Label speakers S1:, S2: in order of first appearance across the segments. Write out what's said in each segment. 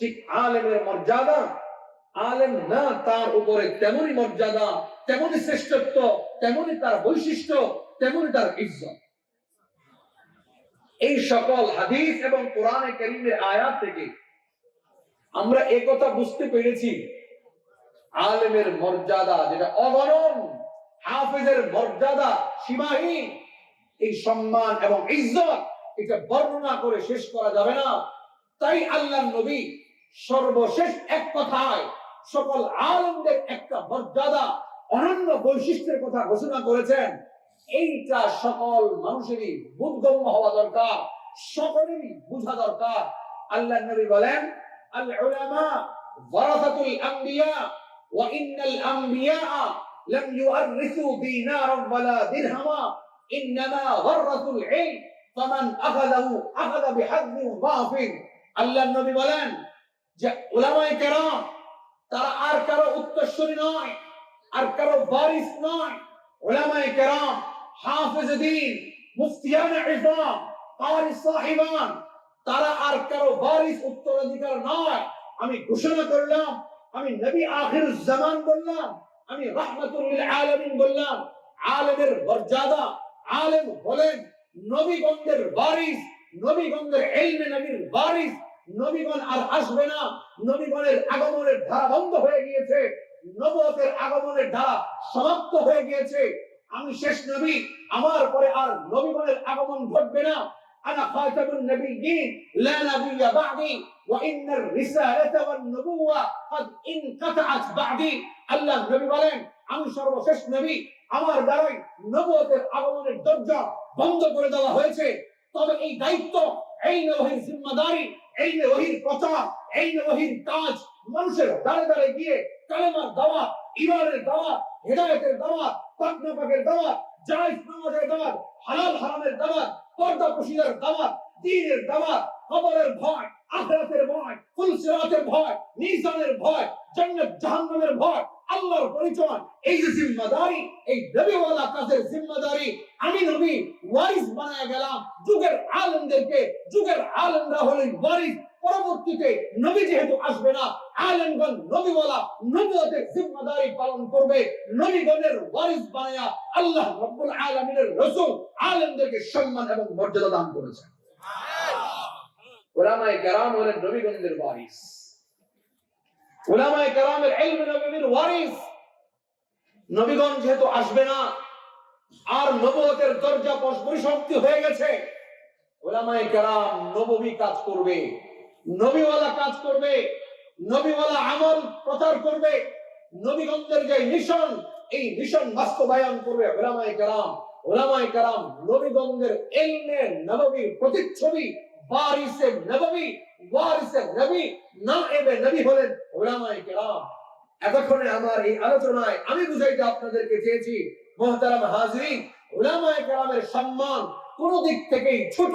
S1: ঠিক আলেমের মর্যাদা। আলেম না, তার উপরে তেমনই মর্যাদা, তেমনই শ্রেষ্ঠত্ব, তেমনই তার বৈশিষ্ট্য, তেমনই তার ইজ্জত। এই সকল হাদিস এবং কোরআনে করিমের আয়াত থেকে আমরা একথা বুঝতে পেরেছি, আলেমের মর্যাদা যেটা অগণন, হাফেজের মর্যাদা সীমাহীন, এই সম্মান এবং ইজ্জত এটা বর্ণনা করে শেষ করা যাবে না। তাই আল্লাহ নবী সর্বশেষ এক কথায় সকল আলমদের একটা মর্যাদা, অনন্য বৈশিষ্ট্যের কথা ঘোষণা করেছেন। এইটা সকল মানুষেরই বোধগম্য হওয়া দরকার, সকলেরই বোঝা দরকার। আল্লাহ নবী বলেন, আল উলামা ওয়ারাসাতুল আমবিয়া ওয়া ইন্নাল আমবিয়া লাম ইউআররিসু দিনারান ওয়ালা দিরহামা। ইন্নামা ওয়ারাসুল ইলম, ফামান আখাযাহু আখাযা বিহাজ্জিন যাফির আল্লাহ নবী বলেন যে উলামায়ে কেরাম, তারা আর কারও উত্তরসূরি নয়, আর কারও বারিস নয়। উলামায়ে কেরাম, হাফেজ মুফতিয়ান ইজাম কারি সাহিবান, তারা আর কারও বারিস উত্তরাধিকার নয়। আমি ঘোষণা করলাম, আমি নবী আখির জামান বললাম, আমি রাহমাতুল আলামিন বললাম, আলেমের মর্যাদা, আলেম হলেন নবীগণের বারিস নবীগণের এলমে নবীর বারিস নবীগণ আর আসবে না নবীগণের আগমনের ধারা বন্ধ হয়ে গিয়েছে নবতের আগমনের ধারা সমাপ্ত হয়ে গিয়েছে আমি শেষ নবী আমার পরে আর নবীগণের আগমন ঘটবে না انا خاتم النبيين لا نبي بعدي وان الرساله والنبوه قد انقطعت بعدي আল্লাহ নবী বলেন আমি সর্বশেষ নবী আমার দ্বারাই নবুয়তের আগমনের দরজা বন্ধ করে দেওয়া হয়েছে তবে এই দায়িত্ব এই নবীর জিম্মাদারি এই নবীর কথা, এই নবীর কাজ, মানুষের দাঁড়ে দাঁড়ে গিয়ে কালেমার দাওয়াত ইমানের দাওয়াত, হেদায়েতের দাওয়াত পাকনা পাকের দাওয়াত, জায়েজ নামাজের দাওয়াত, হালাল হারামের দাওয়াত, পর্দা পুশিদার দাওয়াত দ্বীনের দাওয়াত, কবরের ভয়, আখিরাতের ভয় ফুলসিরাতের ভয় মিজানের ভয়, জান্নাত, জাহান্নামের ভয় আল্লাহর পরিচয়। এই যে জিম্মাদারি এই নবীওয়ালা কাজের জিম্মাদারি আমি নবী ওয়ারিস বানায় গেলাম। যুগের আলেমদেরকে যুগের আলেমরা হলেন ওয়ারিস। পরবর্তীতে নবী যেহেতু আসবে না আলেমগণ নবীওয়ালা নবুয়তের জিম্মাদারি পালন করবে। নবীগণের ওয়ারিস বানায়া আল্লাহ রব্বুল আলামিনের রাসূল আলেমদেরকে সম্মান এবং মর্যাদা দান করেছেন। ওলামায়ে কেরাম হলেন নবীগণদের ওয়ারিস। ওলামায়ে কেরামের ইলম নবীর ওয়ারিস। নবীগণ যেহেতু আসবে না, আর নবুয়তের দরজা পরিসমাপ্তি হয়ে গেছে ওলামায়ে কেরাম নববী কাজ করবে, নবীওয়ালা কাজ করবে, নবীওয়ালা আমল প্রচার করবে, নবীগণদের যে মিশন, এই মিশন বাস্তবায়ন করবে ওলামায়ে কেরাম। ওলামায়ে কেরাম নবীগণদের ইলমে নববীর প্রতিচ্ছবি ওয়ারিসে নববী ওয়ারিসে নবী নবী হলেন কেরাম। এতক্ষণে আমার এই আলোচনায় আমি বুঝাইতে আপনাদেরকে চেয়েছি, মহতারাম কেরামের সম্মান কোন দিক থেকেই ছোট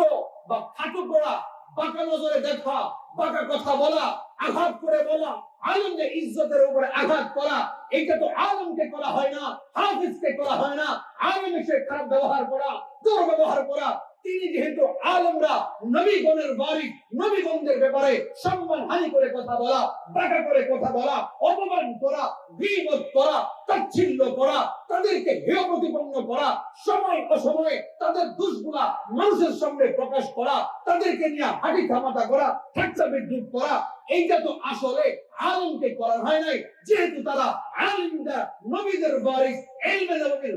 S1: বা খাটো করা, বাঁকা নজরে দেখা, বাঁকা কথা বলা, আঘাত করে বলা আলমদের ইজ্জতের উপরে আঘাত করা এটা তো আলমকে করা হয় না, হাফিজকে করা হয় না, আলম খারাপ ব্যবহার করা দুর্ব্যবহার করা তিনি যেহেতু আলমরা নবীগণের বাড়ি, নবীগণদের ব্যাপারে সম্মান হানি করে কথা বলা, বাঁকা করে কথা বলা, অপমান করা বিপদ করা, তাচ্ছিল্য করা, তাদেরকে হেয় প্রতিপন্ন করা, সময় অসময়ে তাদের দোষগুলা মানুষের সামনে প্রকাশ করা, তাদেরকে নিয়ে হাঁটি থামাটা করা ঠাট্টা বিদ্রুপ করা, এইটা তো আসলে আলমকে করা হয় নাই। যেহেতু তারা আলিমরা নবীদের বারিস এলমে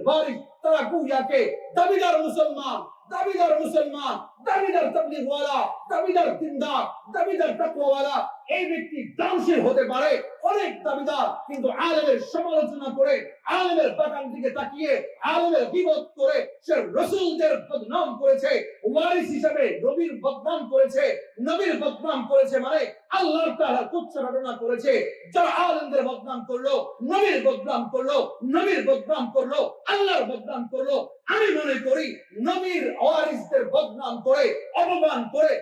S1: বারিস তারা গুয়াকে দাবিদার মুসলমান দাবিদার মুসলমান দাবিদার তাবলিগওয়ালা দাবিদার দিনদার দাবিদার তাকওয়াওয়ালা এই ব্যক্তি দানশীল হতে পারে অনেক দাবিদার, কিন্তু আলেমের সমালোচনা করে, আলেমের বাগান দিকে তাকিয়ে, আলেমের বিপদ করে সে রসুলদের বদনাম করেছে, ওয়ারিস হিসাবে নবীর বদনাম করেছে, নবীর বদনাম করেছে মানে আল্লাহর তাআলা তুচ্ছ ঘটনা করেছে। যারা আলেমদের বদনাম করল, নবীর বদনাম করল, নবীর বদনাম করল, আল্লাহর বদনাম করল, আমি মনে করি নবীর ওয়ারিসদের বদনাম করে, অপমান করে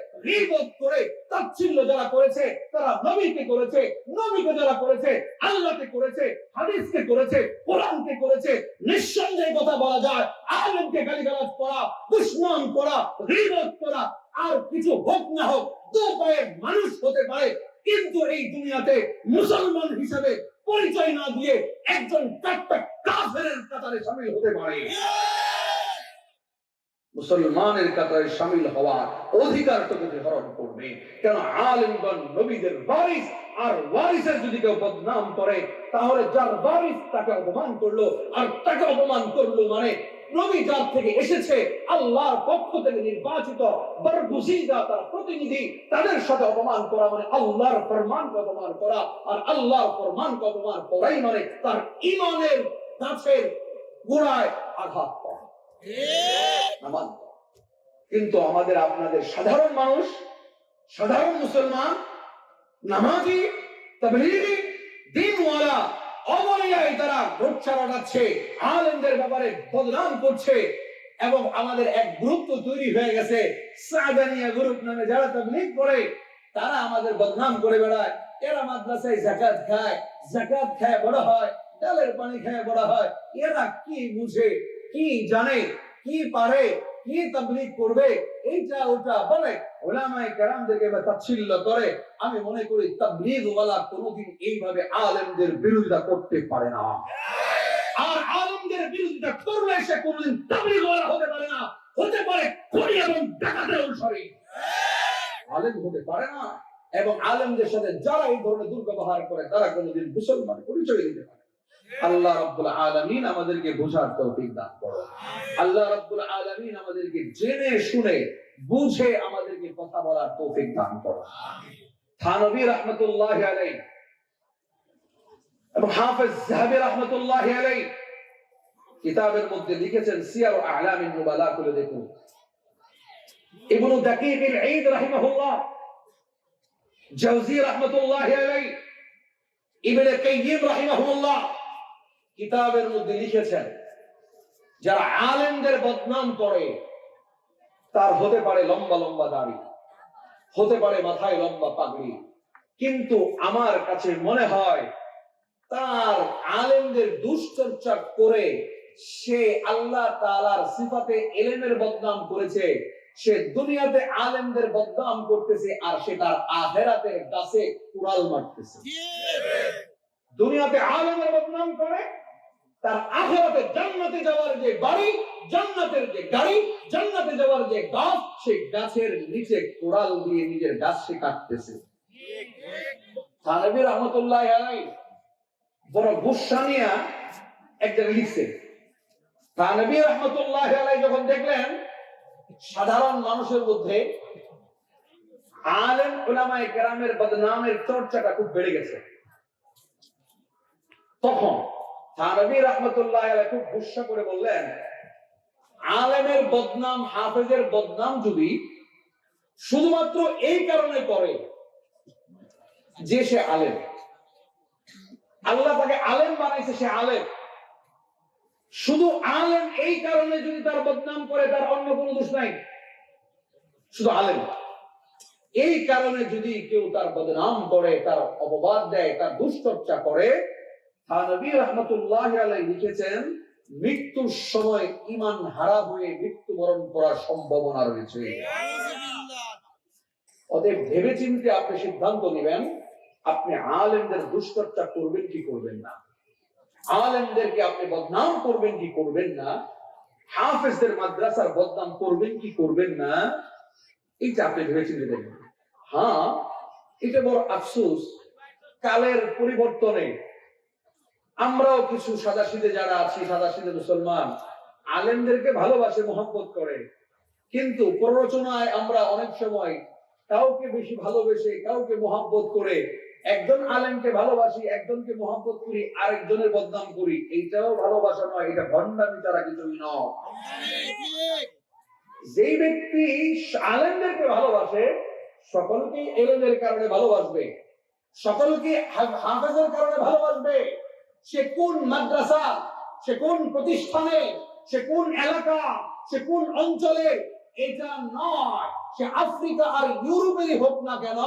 S1: করে তাচ্ছিল্য যারা করেছে, তারা নবীকে করেছে, নবীকে যারা করেছে, আল্লাহকে করেছে, হাদিসকে করেছে, কোরআনকে করেছে, নিঃসন্দেহে কথা বলা যায় গালিগালাজ করা, দুশ্মন করা করা, আর কিছু হোক না হোক, দু পায়ের মানুষ হতে পারে, কিন্তু এই দুনিয়াতে মুসলমান হিসেবে পরিচয় না দিয়ে একজন কাট্টা কাফের কাতারে সামিল হতে পারে। মুসলমানের কাতারে সামিল হওয়ার অধিকারটুকু হরণ করবে। কেন আলিমগণ, নবীদের ওয়ারিস, আর ওয়ারিসের যদি কেউ বদনাম করে, তাহলে যার ওয়ারিস তাকে অপমান করল, আর তাকে অপমান করল মানে নবী যার থেকে এসেছে, আল্লাহর পক্ষ থেকে নির্বাচিত তার প্রতিনিধি, তাদের সাথে অপমান করা মানে আল্লাহর ফরমানকে অপমান করা, আর আল্লাহর ফরমানকে অপমান করাই মানে তার ইমানের গোড়ায় আঘাত করা কিন্তু আমাদের আপনাদের সাধারণ মানুষ, সাধারণ মুসলমান, নামাজি দিনওয়ালা অবলীলায় তারা ভোট ছাড়াচ্ছে আলেমদের ব্যাপারে বদনাম করছে এবং আমাদের এক গ্রুপ তো তৈরি হয়ে গেছে, সাদানিয়া গ্রুপ নামে যারা তাবলীগ করে তারা আমাদের বদনাম করে বেড়ায়। এরা মাদ্রাসায় জাকাত খায় জাকাত খায় বড় হয়, ডালের পানি খায় বড় হয়। এরা কি বুঝে? কি জানে, কি পারে, কি তাবলীগ করবে, এইটা ওটা বলে। ওলামায়ে কেরামদেরকে তাচ্ছিল্য করে। আমি মনে করি তাবলীগ ওয়ালা কোনোদিন এইভাবে আলেমদের বিরোধিতা করতে পারে না। আর আলেমদের বিরোধিতা করলে সে কোনোদিন তাবলীগ ওয়ালা হতে পারে না। হতে পারে খড়ি এবং ডাকাতের অনুসারী। আলেম হতে পারে না। এবং আলেমদের সাথে যারা এই ধরনের দুর্ব্যবহার করে, তারা কোনোদিন মুসলমান পরিচয় দিতে পারে। আল্লাহ রাব্বুল আলামিন আমাদেরকে বোঝার তৌফিক দান করো। আল্লাহ রাব্বুল আলামিন আমাদেরকে জেনে শুনে বুঝে আমাদেরকে কথা বলার তৌফিক দান করো। থানবী এবং হাফেজ কিতাবের মধ্যে লিখেছেন সিয়ার আলামিন করে দেখুন। ইবনু ঈদ রাহিমাহুল্লাহ, জাওজি ইবনে রাহিমাহুল্লাহ কিতাবের মধ্যে লিখেছেন যারা আলেমদের বদনাম করে তার হতে পারে লম্বা লম্বা দাড়ি হতে পারে মাথায় লম্বা পাগড়ি কিন্তু আমার কাছে মনে হয় তার আলেমদের দুশ্চর্চা করে সে আল্লাহ তাআলার সিফাতে এলেমের বদনাম করেছে সে দুনিয়াতে আলেমদের বদনাম করতেছে আর সে তার আখেরাতের গাছে কুড়াল মারতেছে। দুনিয়াতে আলেমের বদনাম করে তার আখেরাতে জান্নাতে যাওয়ার যে বাড়ি, জান্নাতের যে গাড়ি, জান্নাতে যাওয়ার যে গাছ, সেই গাছের নিচে কোড়াল দিয়ে নিজের গাছ সে কাটতেছে। রহমতুল্লাহ বড় গুসা নিয়া এক লিখছে। থানবী রহমতুল্লাহ আলাই যখন দেখলেন, সাধারণ মানুষের মধ্যে আলেম উলামায়ে কেরামের বদনামের চর্চাটা খুব বেড়ে গেছে। তখন থানবী রহমতুল্লাহ খুব গুসা করে বললেন, আলেমের বদনাম, হাফেজের বদনাম যদি শুধুমাত্র এই কারণে করে যে সে আলেম। আল্লাহ তাকে আলেম বানাইছে সে আলেম। শুধু আলেম এই কারণে যদি তার বদনাম করে, তার অন্য কোনো দোষ নাই। শুধু আলেম। এই কারণে যদি কেউ তার বদনাম করে, তার অপবাদ দেয়, তার দুশ্চর্চা করে থানবী রহমতুল্লাহ আলাই লিখেছেন, মৃত্যুর সময় ইমান হারা হয়ে মৃত্যুবরণ করার সম্ভাবনা রয়েছে। অতএব ভেবে চিন্তে আপনি সিদ্ধান্ত নেবেন, আপনি আলেমদের করবেন কি করবেন না। আলেমদেরকে আপনি বদনাম করবেন কি করবেন না। হাফেজদের মাদ্রাসার বদনাম করবেন কি করবেন না। এইটা আপনি ভেবে চিন্তে দেখবেন। হ্যাঁ এটা বড় আফসোস। কালের পরিবর্তনে আমরাও কিছু সাদা যারা আছি সাদা মুসলমান, আলেমদেরকে ভালোবাসে মোহাম্মত করে। কিন্তু প্ররোচনায় আমরা অনেক সময় কাউকে বেশি ভালোবেসে, কাউকে মোহাম্মত করে, একজন আলেমকে ভালোবাসি, একজনকে মোহাম্মত করি, আরেকজনের বদনাম করি, এইটাও ভালোবাসা নয়, এটা ভণ্ডামি তারা কিছুই নয়। যেই ব্যক্তি আলেমদেরকে ভালোবাসে সকলকে এলেমের কারণে ভালোবাসবে, সকলকে হাফেজের কারণে ভালোবাসবে। সে কোন মাদ্রাসা, সে কোন প্রতিষ্ঠানে, সে কোন এলাকা, সে কোন অঞ্চলে, এটা নয়। সে আফ্রিকা আর ইউরোপেরই হোক না কেন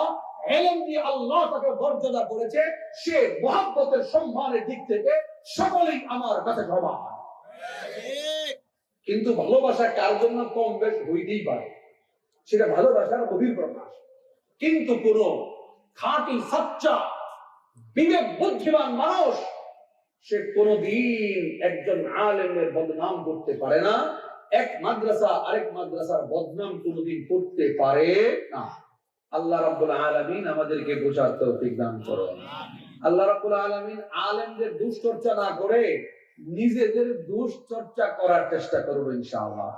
S1: এলেম দিয়ে আল্লাহ তাকে মর্যাদা করেছে, সে মহাব্বতের সম্মানের দিক থেকে সকলেই আমার কাছে সমান কিন্তু ভালোবাসা কার জন্য কম বেশ হইতেই পারে? সেটা ভালোবাসার গভীর প্রকাশ কিন্তু কোন খাঁটি, সচ্চা বিবেক বুদ্ধিমান মানুষ সে কোনদিন একজন আলেমের বদনাম করতে পারে না। এক মাদ্রাসা আরেক মাদ্রাসার বদনাম কোনদিন করতে পারে না। আল্লাহ রাব্বুল আলামিন আমাদেরকে বোঝার তৌফিক দান করুন। আল্লাহ রাব্বুল আলামিন আলেমদের দুশ্চর্চা না করে নিজেদের দুশ্চর্চা করার চেষ্টা করব ইনশাআল্লাহ।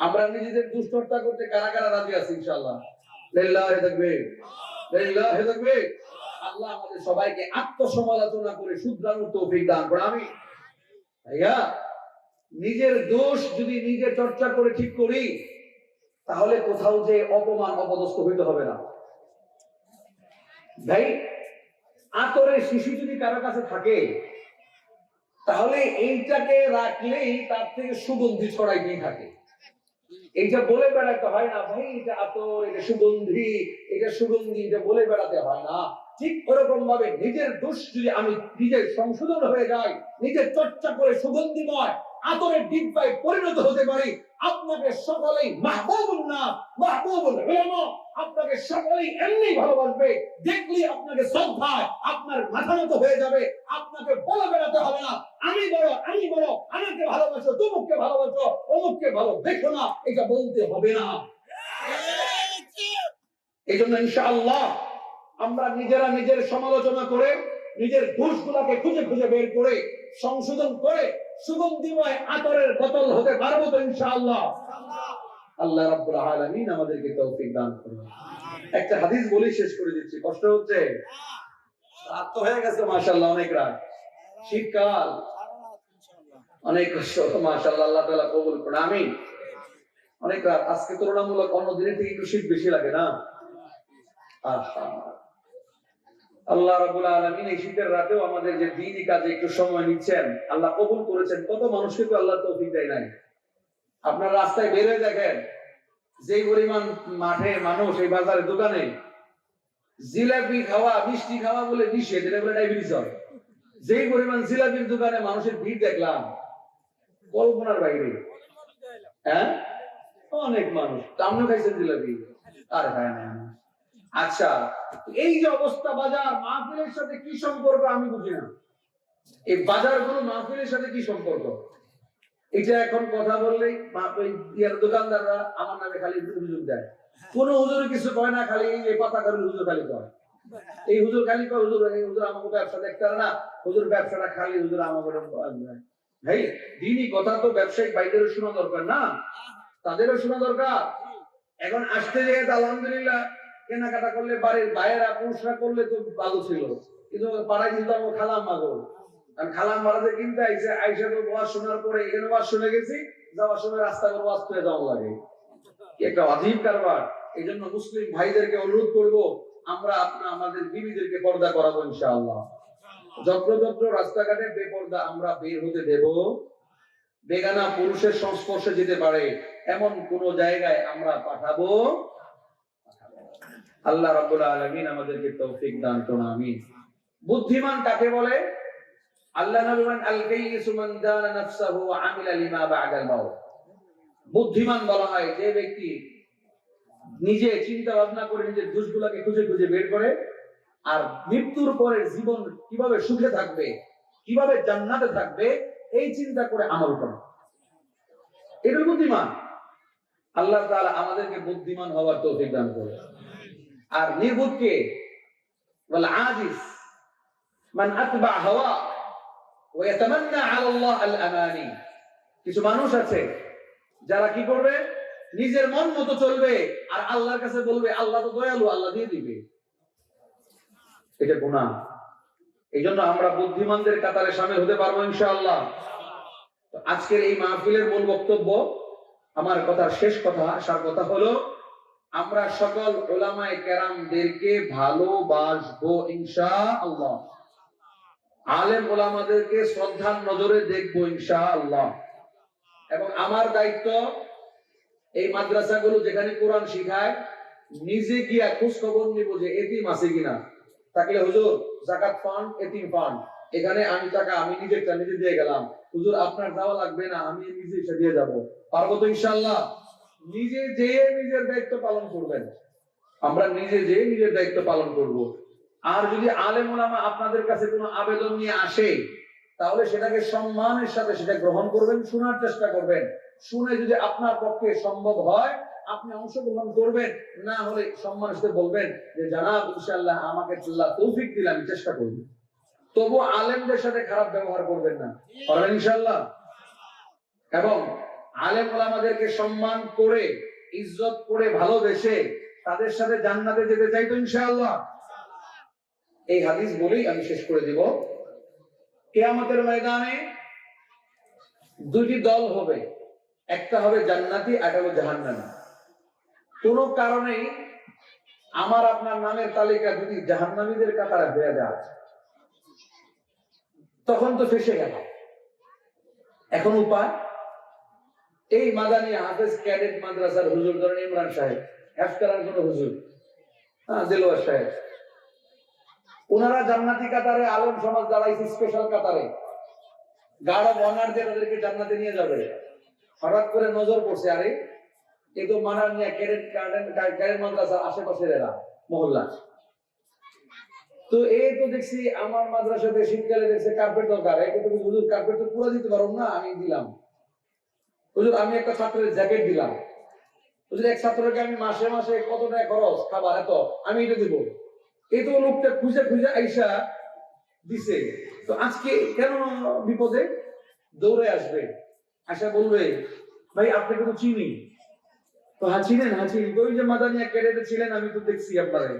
S1: আমরা নিজেদের দুশ্চর্চা করতে কারা কারা রাজি আছি ইনশাআল্লাহ? লিল্লাহি তাকবীর। লিল্লাহি তাকবীর। আল্লাহ আমাদের সবাইকে আত্মসমালোচনা করে শুধরানোর তৌফিক দান করে আমি ভাইয়া, নিজের দোষ যদি নিজে চর্চা করে ঠিক করি, তাহলে কোথাও যে অপমান অপদস্থ হইতে হবে না। ভাই, আতরের শিশু যদি কারও কাছে থাকে, তাহলে এইটাকে রাখলেই তার থেকে সুগন্ধি ছড়াইতেই থাকে। এইটা বলে বেড়াতে হয় না, ভাই, এটা আতর, এটা সুগন্ধি এটা সুগন্ধি, এটা বলে বেড়াতে হয় না। ঠিক ওরকম ভাবে নিজের দোষ যদি আমি নিজের সংশোধন হয়ে যাই নিজের চর্চা করে সুগন্ধিময় আতরের ডিব্বায় পরিণত হতে পারি আপনাকে সকলেই মাহবুবুল না মাহবুবুল উলামা আপনাকে সকলেই এমনি ভালোবাসবে দেখলি আপনাকে শ্রদ্ধায় আপনার মাথা নত হয়ে যাবে আপনাকে বলে বেড়াতে হবে না। আমি বড় আমি বড় আমাকে ভালোবাসো তুমুককে ভালোবাসো অমুককে ভালো দেখো না এটা বলতে হবে না। এই জন্য ইনশাআল্লাহ আমরা নিজেরা নিজের সমালোচনা করে, নিজের দোষগুলাকে খুঁজে খুঁজে বের করে, সংশোধন করে সুগন্ধিময় আতরের বোতল হতে পারব তো ইনশাআল্লাহ। আল্লাহ রাব্বুল আলামিন আমাদেরকে তৌফিক দান করুন। একটা হাদিস শেষ করে দিচ্ছি, কষ্ট হচ্ছে? রাত তো হয়ে গেছে মাশাআল্লাহ অনেক রাত। শীতকাল। অনেক কষ্ট, মাশাআল্লাহ আল্লাহ তাআলা কবুল করুন, আমিন। অনেক রাত, আজকে তুলনামূলক অন্য দিনের থেকে একটু শীত বেশি লাগে না? আহা আল্লাহ রাবুল আলমিন এই শীতের রাতেও আমাদের যে দিনই কাজে একটু সময় নিচ্ছেন, আল্লাহ কবুল করেছেন। কত মানুষকে তো আল্লাহ তৌফিক দেয় নাই। আপনার রাস্তায় বের হয়ে দেখেন যে পরিমাণ মাঠে মানুষ এই বাজারে দোকানে, জিলাপি খাওয়া, মিষ্টি খাওয়া বলে নিষেধ, এটা বলে ডায়াবেটিস হয়। যেই পরিমাণ জিলাপির দোকানে মানুষের ভিড় দেখলাম, কল্পনার বাইরে। হ্যাঁ? অনেক মানুষ। তো আপনিও খাইছেন জিলাপি? আর খায় না আচ্ছা এই যে অবস্থা বাজার, মাহফিলের সাথে কি সম্পর্ক আমি বুঝি না। এই বাজারগুলো মাহফিলের সাথে কি সম্পর্ক? এটা এখন কথা বললেই ইয়ার দোকানদাররা আমার নামে খালি অভিযোগ দেয়। কোন হুজুর কিছু কয় না, খালি এই পাতা করে হুজুর খালি কয়। এই হুজুর খালি কয়, হুজুর, এই হুজুর আমাকে ব্যবসা দেখতে না। হুজুর ব্যবসাটা খালি হুজুর আমাকে ভাই দিনই কথা তো ব্যবসায়িক বাইদেরও শোনা দরকার না। তাদেরও শোনা দরকার। এখন আসতে যেয়ে আলহামদুলিল্লাহ কেনাকাটা করলে বাড়ির বাইরেরা পুরুষরা করলে তো ভালো ছিল। কিন্তু পাড়ায় কিন্তু আমার খালাম মাগো আমি খালাম মারাতে কিনতে আইসে তো শোনার পরে শুনে গেছি, যাওয়ার সময় রাস্তা করে করে যাওয়া লাগে। একটা কারবার। এই জন্য মুসলিম ভাইদেরকে অনুরোধ করব, আমরা আপনা আমাদের বিবিদেরকে পর্দা করাবো ইনশাআল্লাহ। রাস্তাঘাটে বেপর্দা আমরা বের হতে দেব। বেগানা পুরুষের সংস্পর্শে যেতে পারে, এমন কোন জায়গায় আমরা পাঠাবো। আল্লাহ রাব্বুল আলামিন আমাদেরকে তৌফিক দান করুন, আমিন। বুদ্ধিমান কাকে বলে? আল্লাহ আল মান দানা নাফসাহু ওয়া আমিলা লিমা বা'দাল মাউত। বুদ্ধিমান বলা হয় যে ব্যক্তি নিজে চিন্তা ভাবনা করে নিজের দোষগুলোকে খুঁজে খুঁজে বের করে, আর মৃত্যুর পরে জীবন কীভাবে সুখে থাকবে, কীভাবে জান্নাতে থাকবে, এই চিন্তা করে আমল করে। এটা বুদ্ধিমান। আল্লাহ তাআলা আমাদেরকে বুদ্ধিমান হওয়ার তৌফিক দান করে আর নির্বুধকে বলে আজিজ। মান আতবা হাওয়া আলা আল্লাহ আল আমানি কিছু মানুষ আছে, যারা কি করবে? নিজের মন মতো চলবে, আর আল্লাহর কাছে বলবে, আল্লাহ তো দয়ালু, আল্লাহ দিয়ে দিবে। এটা গুনাহ। এই জন্য আমরা বুদ্ধিমানদের কাতারে সামিল হতে পারব ইনশাআল্লাহ। আজকের এই মাহফিলের মূল বক্তব্য, আমার কথার শেষ কথা আসার কথা হলো আমরা সকল ওলামায়ে কেরামদেরকে ভালোবাসবো ইনশা আল্লাহ আলেম ওলামাদেরকে শ্রদ্ধার নজরে দেখব ইনশা আল্লাহ এবং আমার দায়িত্ব এই মাদ্রাসাগুলো যেখানে কোরআন শিখায়, নিজে গিয়া খোঁজ খবর নিব যে এতিম আছে কিনা। থাকলে হুজুর, জাকাত ফান্ড এতিম ফান্ড এখানে আমি টাকা, আমি নিজেরটা নিজে দিয়ে গেলাম। হুজুর, আপনার দেওয়া লাগবে না, আমি নিজে এসে দিয়ে যাব। পারব তো ইনশাল্লাহ নিজে যেয়ে নিজের দায়িত্ব পালন করবেন। আমরা নিজে যেয়ে নিজের দায়িত্ব পালন করব। আর যদি আলেম ওলামা আপনাদের কাছে কোনো আবেদন নিয়ে আসে, তাহলে সেটাকে সম্মানের সাথে সেটা গ্রহণ করবেন, শোনার চেষ্টা করবেন। শুনে যদি আপনার পক্ষে সম্ভব হয়, আপনি অংশগ্রহণ করবেন, না হলে সম্মানের সাথে বলবেন যে, জানাব ইনশাল্লাহ আমাকে আল্লাহ তৌফিক দিলে, আমি চেষ্টা করব। তবু আলেমদের সাথে খারাপ ব্যবহার করবেন না। পারবেন ইনশাআল্লাহ? এবং আলেম সম্মান করে, ইজ্জত করে ভালোবেসে তাদের সাথে জান্নাতে যেতে চাই তো ইনশাআল্লাহ। এই হাদিস বলেই আমি শেষ করে দিব। কেয়ামতের ময়দানে দুটি দল হবে। একটা হবে জান্নাতি একটা হবে জাহান্নামী। কোনো কারণেই আমার, আপনার নামের তালিকা যদি জাহান্নামীদের কাতারে হয়ে যায়, তখন তো ফেসে গেল। এখন উপায়? এই মাদানী হাফেজ ক্যাডেট মাদ্রাসার হুজুর ধরেন ইমরান সাহেব হেফতারার কোন হুজুর। হ্যাঁ দিলওয়ার সাহেব। ওনারা জান্নাতি কাতারে আলম সমাজ দাঁড়াইছে স্পেশাল কাতারে। গার্ড অফ অনার দিয়ে তাদেরকে জান্নাতে নিয়ে যাবে। হঠাৎ করে নজর পড়ছে, আরে এই তো মানার নিয়ে ক্যাডেট গার্ডেন ক্যাডেট মাদ্রাসার আশেপাশের এরা, মহল্লা। তো এই তো দেখছি আমার মাদ্রাসাতে শীতকালে দেখছে কার্পেট দরকার। এই তো হুজুর কার্পেট তো পুরো দিতে পারো না, আমি দিলাম। হুজুর, আমি একটা ছাত্রের জ্যাকেট দিলাম। হুজুর, এক ছাত্রকে আমি মাসে মাসে কত টাকা খরচ, খাবার, এত, আমি এটা দিব। এই তো লোকটা খুঁজে খুঁজে আইসা দিছে। তো আজকে কেন বিপদে? দৌড়ে আসবে। আসা বলবে, ভাই আপনাকে তো চিনি। তো চিনেন চিনি। তো ওই যে মাদানিয়া ক্যাডেটে ছিলেন, আমি তো দেখছি আপনারে।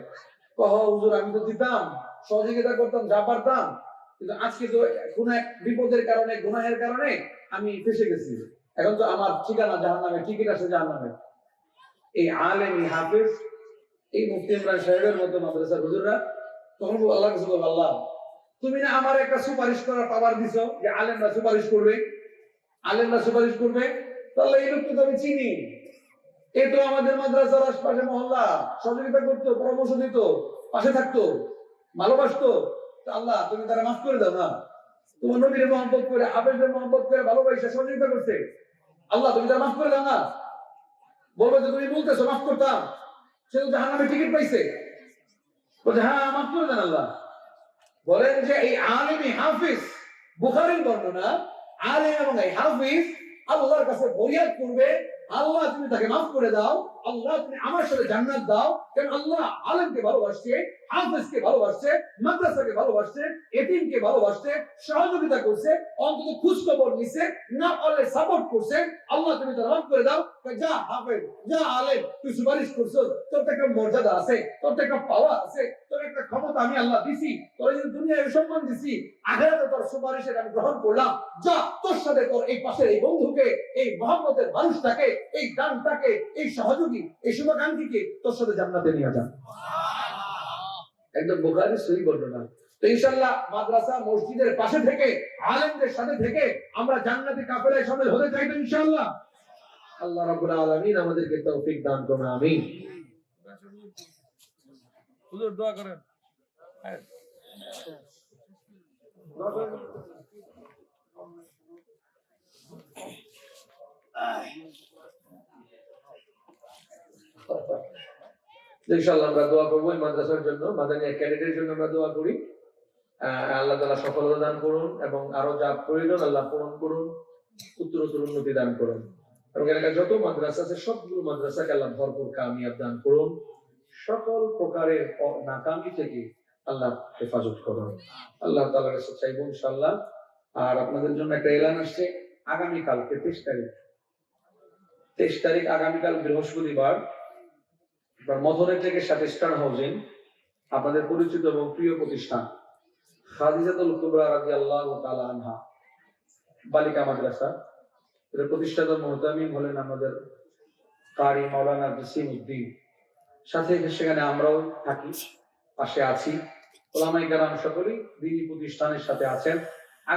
S1: কহ হুজুর, আমি তো দিতাম, সহযোগিতা করতাম, যা পারতাম। কিন্তু আজকে তো কোন এক বিপদের কারণে, গুনাহের কারণে আমি ফেসে গেছি। এখন তো আমার ঠিকানা জাহান নামে টিকিট আছে জাহান নামে এই আলেম হাফিজ এই মুফতি ইমরান সাহেবের মতো মাদ্রাসার হুজুররা তখন আল্লাহ কাছে বলব, আল্লাহ তুমি না আমার একটা সুপারিশ করার পাওয়ার দিছো যে আলেমরা সুপারিশ করবে? আলেমরা সুপারিশ করবে? তাহলে এই লোককে তো আমি চিনি। এ তো আমাদের মাদ্রাসার আশপাশে মহল্লা সহযোগিতা করতো পরামর্শ দিত পাশে থাকতো ভালোবাসতো। আল্লাহ তুমি তারা মাফ করে দাও না। তোমার নবীর মহব্বত করে হাফেজের মহব্বত করে ভালোবাসা সহযোগিতা করছে। আল্লাহ, তুমি তারা মাফ করে দাও না। বলবে যে, তুমি বলতেছো, মাফ করতাম। সে তো জাহান টিকিট পাইছে। বলছে হ্যাঁ মাফ করে দেন আল্লাহ। বলেন যে, এই আলেমি হাফিজ, বুখারীর বর্ণনা, আলেম এবং এই হাফিজ আল্লাহর কাছে ফরিয়াদ করবে। আল্লাহ, তুমি তাকে মাফ করে দাও। আল্লাহ তুমি আমার সাথে জান্নাত দাও। কারণ আল্লাহ আলেমকে ভালোবাসছে, হাফেজকে ভালোবাসছে, মাদ্রাসাকে ভালোবাসছে, এতিমকে ভালোবাসছে, সহযোগিতা করছে, অন্তত খোঁজ খবর নিছে, না পারলে সাপোর্ট করছে। আল্লাহ তুমি তার মাফ করে দাও। যা হাফেজ, যা আলেম, তুই সুপারিশ করছ। তোর তো একটা মর্যাদা আছে, তোর তো একটা পাওয়ার আছে, তোর একটা ক্ষমতা আমি আল্লাহ দিছি, তোর যদি দুনিয়ায় সম্মান দিছি, আখেরাতে তোর সুপারিশের আমি গ্রহণ করলাম। যা, তোর সাথে তোর এই পাশের এই বন্ধুকে, এই মোহাম্মদের মানুষটাকে, এই দানটাকে, এই সহযোগী এই শুভাকাঙ্ক্ষীকে তোর সাথে জান্নাতে নিয়ে যান একদম বোখারি সহি বর্ণনা তো ইনশাআল্লাহ মাদ্রাসা মসজিদের পাশে থেকে আলেমদের সাথে থেকে আমরা জান্নাতে কাফেলায় শামিল হতে চাই তো ইনশাআল্লাহ। আল্লাহ রাব্বুল আলামিন আমাদেরকে তৌফিক দান করুন আমিন।
S2: হুজুর দোয়া করেন।
S1: ইনশাআল্লাহ আমরা দোয়া করব এই মাদ্রাসার জন্য মাদানী ক্যাডেটের জন্য আমরা দোয়া করি। আল্লাহ তাআলা সফলতা দান করুন এবং আরও যা প্রয়োজন আল্লাহ পূরণ করুন উন্নতি দান করুন। এবং এলাকার যত মাদ্রাসা আছে, সবগুলো মাদ্রাসাকে আল্লাহ ভরপুর কামিয়াব দান করুন। সকল প্রকারের নাকামি থেকে আল্লাহ হেফাজত করুন। আল্লাহ তাআলার কাছে চাইব ইনশাআল্লাহ। আর আপনাদের জন্য একটা এলান আসছে আগামী কালকে তেইশ তারিখ। তেইশ তারিখ আগামীকাল বৃহস্পতিবার। মধুরের থেকে সাথে স্টার হাউজিং আপনাদের পরিচিত এবং প্রিয় প্রতিষ্ঠান, খাদিজাতুল কুবরা রাদিয়াল্লাহু তাআলা আনহা, বালিকা মাদ্রাসা। এর প্রতিষ্ঠাতা মুহতামিম হলেন আমাদের কারি মাওলানা জসিম উদ্দিন সাথে সেখানে আমরাও থাকি, পাশে আছি। ওলামাই কালাম সকলেই দিনী প্রতিষ্ঠানের সাথে আছেন।